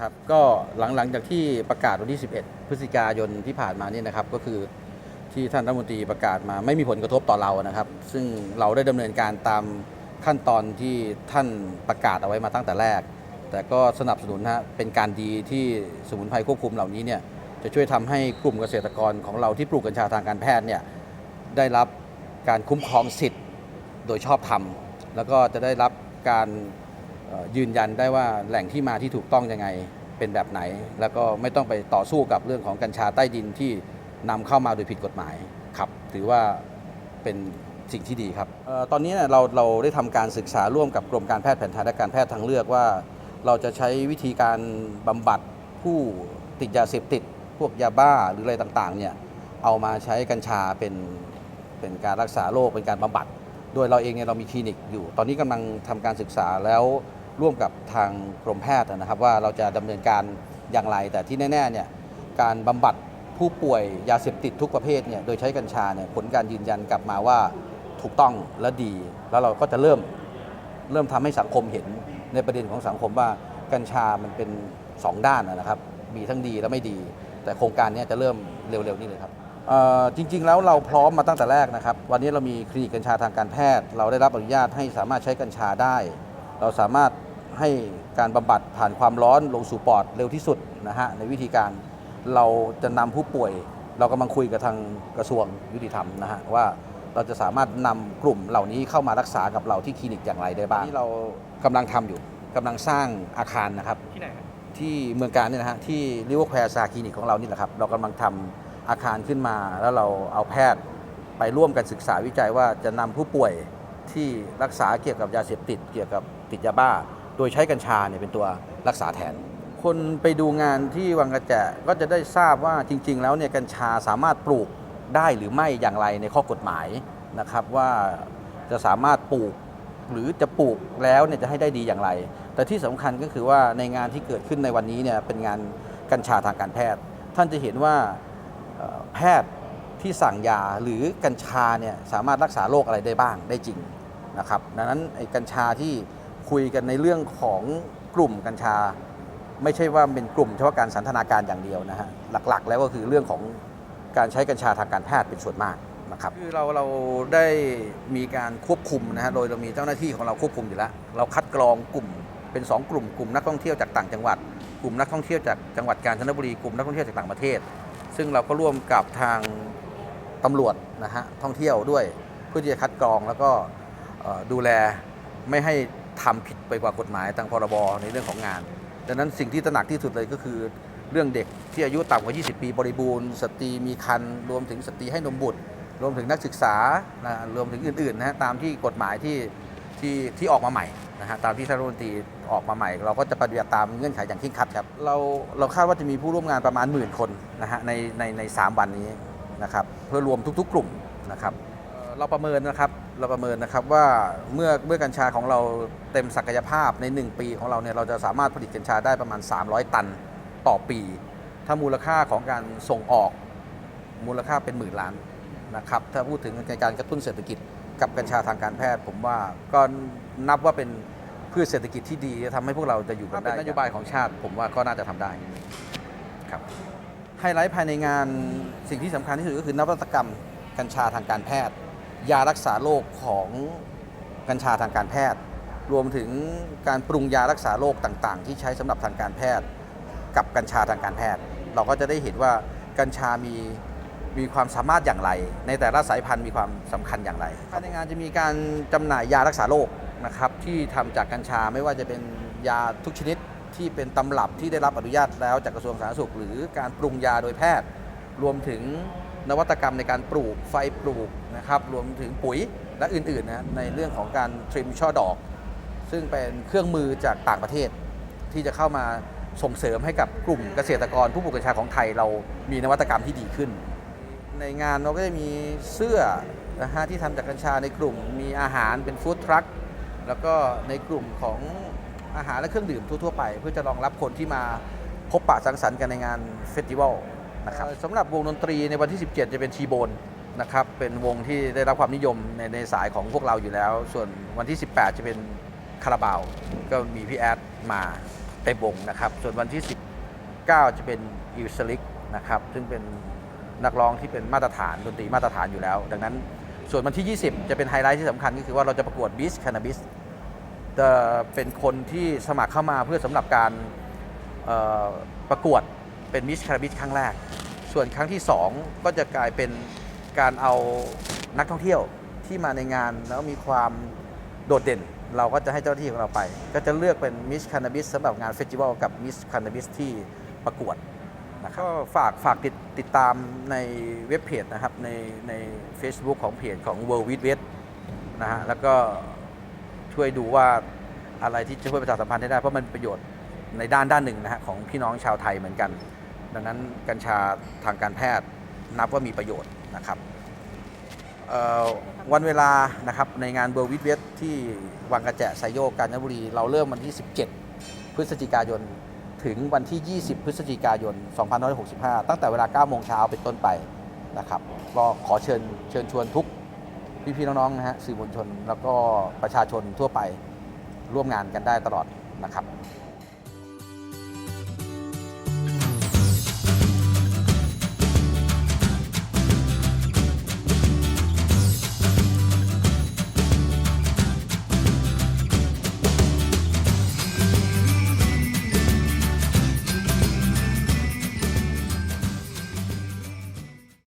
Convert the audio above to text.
ครับก็หลังหลังจากที่ประกาศวันที่ 11 พฤศจิกายนที่ผ่านมานี่นะครับก็คือที่ท่านรัฐมนตรีประกาศมาไม่มีผลกระทบต่อเรานะครับ ซึ่งเราได้ดำเนินการตามขั้นตอนที่ท่านประกาศเอาไว้มาตั้งแต่แรก แต่ก็สนับสนุนฮะเป็นการดีที่สมุนไพรควบคุมเหล่านี้เนี่ยจะช่วยทำให้กลุ่มเกษตรกรของเราที่ปลูกกัญชาทางการแพทย์เนี่ยได้รับการคุ้มครองสิทธิ์โดยชอบธรรม แล้วก็จะได้รับการ ยืนยันได้ว่าแหล่งที่มาที่ถูกต้องยังไงเป็นแบบไหน แล้วก็ไม่ต้องไปต่อสู้กับเรื่องของกัญชาใต้ดินที่นำเข้ามาโดยผิดกฎหมายครับ ถือว่าเป็นสิ่งที่ดีครับออตอนนี้เนี่ยเราเราได้ทำการศึกษาร่วมกับกรมการแพทย์แผนไทยและการแพทย์ทางเลือกว่า เราจะใช้วิธีการบำบัดผู้ติดยาเสพติด พวกยาบ้าหรืออะไรต่างๆเนี่ยเอามาใช้กัญชาเป็นเป็นการรักษาโรคเป็นการบำบัด โดยเราเองเนี่ยเรามีคลินิกอยู่ ตอนนี้กำลังทำการศึกษาแล้ว ร่วมกับทางกรมแพทย์นะครับ ว่าเราจะดำเนินการอย่างไร แต่ที่แน่ๆเนี่ยการบำบัดผู้ป่วยยาเสพติดทุกประเภทเนี่ยโดยใช้กัญชาเนี่ยผลการยืนยันกลับมาว่าถูกต้องและดี แล้วเราก็จะเริ่มเริ่มทำให้สังคมเห็นในประเด็นของสังคมว่ากัญชามันเป็นสองด้านนะครับ มีทั้งดีและไม่ดี แต่โครงการนี้จะเริ่มเร็วๆนี้เลยครับจริงๆแล้วเราพร้อมมาตั้งแต่แรกนะครับ วันนี้เรามีคลินิกกัญชาทางการแพทย์ เราได้รับอนุญาตให้สามารถใช้กัญชาได้ เราสามารถ ให้การบำบัดผ่านความร้อนลงสู่ปอดเร็วที่สุดนะฮะในวิธีการเราจะนำผู้ป่วย เรากำลังคุยกับทางกระทรวงยุติธรรมนะฮะว่าเราจะสามารถนำกลุ่มเหล่านี้เข้ามารักษากับเราที่คลินิกอย่างไรได้บ้างที่เรากำลังทำอยู่กำลังสร้างอาคารนะครับที่ไหนครับที่เมืองการเนี่ยนะฮะที่ริเวอร์แควร์ซาคลินิกของเรานี่แหละครับเรากำลังทำอาคารขึ้นมา แล้วเราเอาแพทย์ไปร่วมกันศึกษาวิจัยว่าจะนำผู้ป่วยที่รักษาเกี่ยวกับยาเสพติด เกี่ยวกับติดยาบ้า โดยใช้กัญชาเนี่ยเป็นตัวรักษาแทน คนไปดูงานที่วังกระแจก็จะได้ทราบว่าจริง ๆ แล้วเนี่ยกัญชาสามารถปลูกได้หรือไม่อย่างไรในข้อกฎหมายนะครับว่าจะสามารถปลูกหรือจะปลูกแล้วเนี่ยจะให้ได้ดีอย่างไร แต่ที่สำคัญก็คือว่าในงานที่เกิดขึ้นในวันนี้เนี่ยเป็นงานกัญชาทางการแพทย์ ท่านจะเห็นว่าแพทย์ที่สั่งยาหรือกัญชาเนี่ยสามารถรักษาโรคอะไรได้บ้างได้จริงนะครับดังนั้นไอ้กัญชาที่ คุยกันในเรื่องของกลุ่มกัญชา ไม่ใช่ว่าเป็นกลุ่มเฉพาะการสันทนาการอย่างเดียวนะฮะหลักๆ แล้วก็คือเรื่องของการใช้กัญชาทางการแพทย์เป็นส่วนมากนะครับคือเราเราได้มีการควบคุมนะฮะโดยเรามีเจ้าหน้าที่ของเราควบคุมอยู่แล้ว เราคัดกรองกลุ่มเป็น 2 กลุ่มกลุ่มนักท่องเที่ยวจากต่างจังหวัด กลุ่มนักท่องเที่ยวจากจังหวัดกาญจนบุรีกลุ่มนักท่องเที่ยวจากต่างประเทศ ซึ่งเราก็ร่วมกับทางตำรวจนะฮะท่องเที่ยวด้วยเพื่อที่จะคัดกรองแล้วก็ดูแลไม่ให้ ทำผิดไปกว่ากฎหมายทางพรบในเรื่องของงาน ดังนั้นสิ่งที่ตระหนักที่สุดเลยก็คือเรื่องเด็กที่อายุต่ำกว่า 20 ปีบริบูรณ์สตรีมีครรภ์รวมถึงสตรีให้นมบุตร รวมถึงนักศึกษานะรวมถึงอื่นๆนะฮะตามที่กฎหมายที่ที่ที่ออกมาใหม่นะฮะตามที่ท่านรัฐมนตรีออกมาใหม่ เราก็จะปฏิบัติตามเงื่อนไขอย่างเคร่งครัดครับเราเราคาดว่าจะมีผู้ร่วมงานประมาณหมื่นคนนะฮะในในในสามวันนี้นะครับเพื่อรวมทุก ๆ กลุ่มนะครับ เอ่อเราประเมินนะครับเราประเมินนะครับว่าเมื่อเมื่อกัญชาของเราเต็มศักยภาพใน 1 ปีของเราเนี่ยเราจะสามารถผลิตกัญชาได้ประมาณ 300 ตันต่อปี ถ้ามูลค่าของการส่งออกมูลค่าเป็นหมื่นล้านนะครับถ้าพูดถึงในการกระตุ้นเศรษฐกิจกับกัญชาทางการแพทย์ ผมว่าก็นับว่าเป็นพืชเศรษฐกิจที่ดีจะทำให้พวกเราจะอยู่กันได้เป็นนโยบายของชาติ ผมว่าก็น่าจะทำได้ครับไฮไลท์ภายในงานสิ่งที่สำคัญที่สุดก็คือนวัตกรรมกัญชาทางการแพทย์ ยารักษาโรคของกัญชาทางการแพทย์ รวมถึงการปรุงยารักษาโรคต่างๆ ที่ใช้สำหรับทางการแพทย์ กับกัญชาทางการแพทย์ เราก็จะได้เห็นว่ากัญชามีมีความสามารถอย่างไร ในแต่ละสายพันธุ์มีความสำคัญอย่างไรภายในงานจะมีการจำหน่ายยารักษาโรคนะครับที่ทำจากกัญชาไม่ว่าจะเป็นยาทุกชนิดที่เป็นตำรับที่ได้รับอนุญาตแล้วจากกระทรวงสาธารณสุข หรือการปรุงยาโดยแพทย์ รวมถึง นวัตกรรมในการปลูกไฟปลูกนะครับรวมถึงปุ๋ยและอื่นๆนะในเรื่องของการทริมช่อดอก ซึ่งเป็นเครื่องมือจากต่างประเทศ ที่จะเข้ามาส่งเสริมให้กับกลุ่มเกษตรกรผู้ปลูกกัญชาของไทยเรามีนวัตกรรมที่ดีขึ้น ในงานเราก็จะมีเสื้อนะฮะที่ทำจากกัญชาในกลุ่มมีอาหารเป็นฟู้ดทรัคแล้วก็ในกลุ่มของอาหารและเครื่องดื่มทั่วๆไป เพื่อจะรองรับคนที่มาพบปะสังสรรค์กันในงานเฟสติวัล นะครับสำหรับวงดนตรีในวันที่ 17 จะเป็นทีโบนนะครับเป็นวงที่ได้รับความนิยมในในสายของพวกเราอยู่แล้ว ส่วนวันที่ 18 จะเป็นคาราบาวก็มีพี่แอดมาไปบ่งนะครับ ส่วนวันที่ 19 จะเป็นอิวสลิกนะครับซึ่งเป็นนักร้องที่เป็นมาตรฐานดนตรีมาตรฐานอยู่แล้ว ดังนั้นส่วนวันที่ 20 จะเป็นไฮไลท์ที่สำคัญก็คือว่าเราจะประกวดบิสค a น n บิสจะเป็นคนที่สมัครเข้ามาเพื่อสำหรับการประกวด เป็นมิสค a น n บิสครั้งแรก ส่วนครั้งที่ 2 ก็จะกลายเป็นการเอานักท่องเที่ยวที่มาในงานแล้วมีความโดดเด่น เราก็จะให้เจ้าหน้าที่ของเราไป ก็จะเลือกเป็นมิสค a น n บิสสำหรับงานเฟสติวัลกับมิสค a น n บิสที่ประกวดนะครับก็ฝากฝากติดติดตามในเว็บเพจนะครับ ในใน Facebook ของเพจของ World w i d w e t นะฮะแล้วก็ช่วยดูว่าอะไรที่จะช่วยประชาสัมพันธ์ได้ เพราะมันประโยชน์ในด้านด้านหนึ่งนะฮะของพี่น้องชาวไทยเหมือนกัน ดังนั้นกัญชาทางการแพทย์นับว่ามีประโยชน์นะครับวันเวลานะครับในงาน World w i d w e t ที่วังกระแจไซโยกกาญจนบุรี เราเริ่มวันที่ 17 พฤศจิกายน ถึงวันที่ 20 พฤศจิกายน 2565 ตั้งแต่เวลา 9 โมงเช้าเป็นต้นไปนะครับก็ขอเชิญเชิญชวนทุกพี่ๆน้องๆนะฮะสื่อมวลชน แล้วก็ประชาชนทั่วไปร่วมงานกันได้ตลอดนะครับ